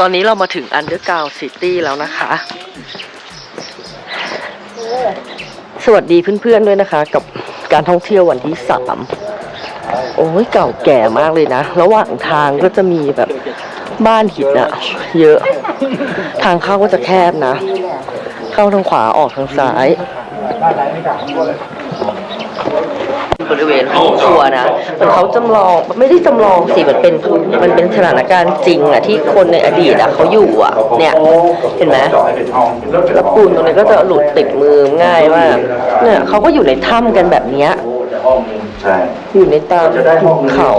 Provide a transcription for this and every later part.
ตอนนี้เรามาถึงอันเดอร์กาวซิตี้แล้วนะคะ สวัสดีเพื่อนๆด้วยนะคะ กับการท่องเที่ยววันที่สามโอ้ยเก่าแก่มากเลยนะ ระหว่างทางก็จะมีแบบบ้านหินอะเยอะ ทางเข้าก็จะแคบนะ เข้าทางขวาออกทางซ้าย บริเวณห้องครัวนะมันเขาจำลองไม่ได้จำลองสิมันเป็นมันเป็นสถานการณ์จริงอะที่คนในอดีตอะเขาอยู่อะเนี่ยเห็นไหมแล้วปูนตรงนี้ก็จะหลุดติดมือง่ายมาเนี่ยเขาก็อยู่ในถ้ำกันแบบเนี้ยอยู่ในตามเขา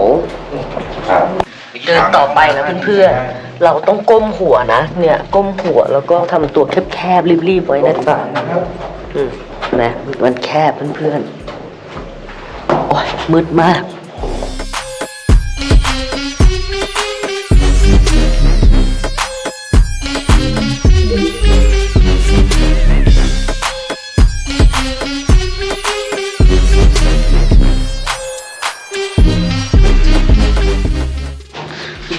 เดินต่อไปนะเพื่อนๆ เราต้องก้มหัวนะ เนี่ยก้มหัวแล้วก็ทำตัวแคบๆรีบๆไว้นะจ๊ะอืมนะมันแคบเพื่อนๆ มืดมาก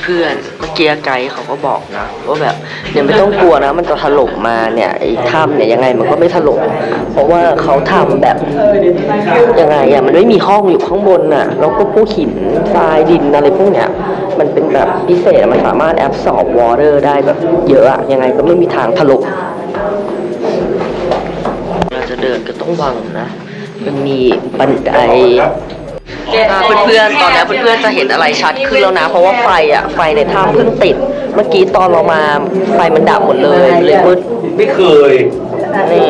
เพื่อน เมื่อกี้ไกด์เขาก็บอกนะว่าแบบเนี่ยไม่ต้องกลัวนะ มันจะถล่มมาเนี่ยไอ้ถ้ำเนี่ยยังไงมันก็ไม่ถล่มเพราะว่าเขาทำแบบยังไงอะมันไม่มีห้องอยู่ข้างบนน่ะแล้วก็พวกหินทรายดินอะไรพวกเนี้ยมันเป็นแบบพิเศษมันสามารถแอบสอบวอเตอร์ได้แบบเยอะอะยังไงก็ไม่มีทางถล่มเราจะเดินก็ต้องวังนะมันมีบันได เพื่อนๆ ตอนนี้เพื่อนๆ จะเห็นอะไรชัดขึ้นแล้วนะ เพราะว่าไฟอะ ไฟในถ้ำเพิ่งติด เมื่อกี้ตอนเรามาไฟมันดับหมดเลยเลยมืดไม่เคย นี่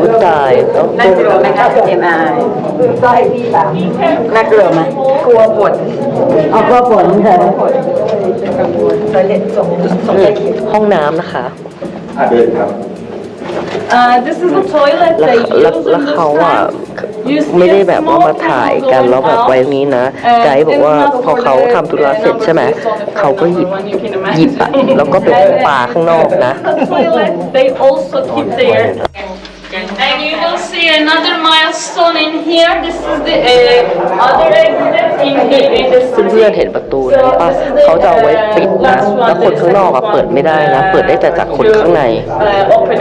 มืดตายแล้วน่ากลัวไหมครับเอ็มไอน่ากลัวไหมกลัวฝนเอากลัวฝนเถอะตอนเล่นส่งส่งนี่ห้องน้ำนะคะอะเดินครับ แล้ว they แล้ว use แล้ว in this เขาอะ town. You see ไม่ได้ a แบบว่า small มาถ่าย tunnel กันแล้วแบบ going ไว้ out. นี้นะ And ไกด์บอกว่า it's not พอเขา for ทำธุระเสร็จใช่ไหม the numbers เขาก็หยิบ one you can imagine. หยิบอะแล้วก็ไปปาข้างนอกนะ The toilet they also keep there. And you will see another milestone in here. This is the uh, other exit in the in the เพื่อน city. ๆเห็นประตูนะป่ะ เขาจะเอาไว้ปิดนะ แล้วคนข้างนอกอะเปิดไม่ได้นะ เปิดได้แต่จากคนข้างใน Uh, open.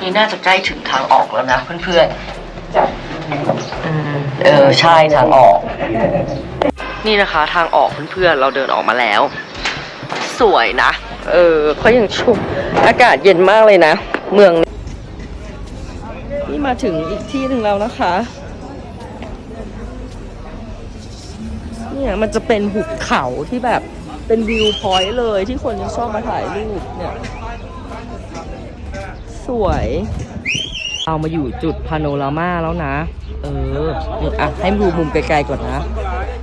นี่น่าจะใกล้ถึงทางออกแล้วนะเพื่อนๆอืมเออใช่ทางออก นี่นะคะทางออกเพื่อนๆเราเดินออกมาแล้ว สวยนะ เออเขายังชุ่มอากาศเย็นมากเลยนะ เมืองนี่ มาถึงอีกที่หนึ่งแล้วนะคะ เนี่ยมันจะเป็นหุบเขาที่แบบเป็นวิวพอยต์เลยที่คนชอบมาถ่ายรูปเนี่ย สวยเอามาอยู่จุดพาโนรามาแล้วนะ เอออะให้ดูมุมไกลๆก่อนนะ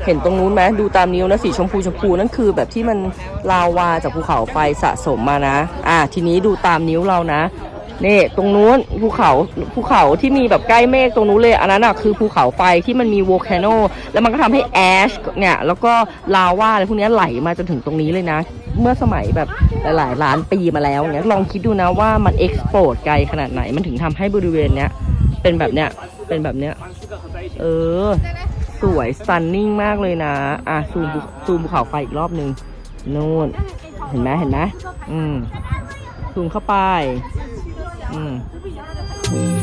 เห็นตรงนู้นไหมดูตามนิ้วนะสีชมพูชมพูนั่นคือแบบที่มันลาวาจากภูเขาไฟสะสมมานะ อะทีนี้ดูตามนิ้วเรานะ นี่ตรงนู้นภูเขาภูเขาที่มีแบบใกล้เมฆตรงนู้นเลย อันนั้นอะคือภูเขาไฟที่มันมีโวลคานโนแล้วมันก็ทำให้แอชเนี่ยแล้วก็ลาวาอะไรพวกนี้ไหลมาจนถึงตรงนี้เลยนะ เมื่อสมัยแบบหลายๆล้านปีมาแล้วเนี่ยลองคิดดูนะว่ามันเอ็กซ์โพดไกลขนาดไหนมันถึงทำให้บริเวณเนี้ยเป็นแบบเนี้ยเป็นแบบเนี้ยเออ สวยสันนิ่งมากเลยนะ อะซูมซูมภูเขาไฟอีกรอบนึงนู่นเห็นไหมเห็นไหมอืมซูมเข้าไป อืม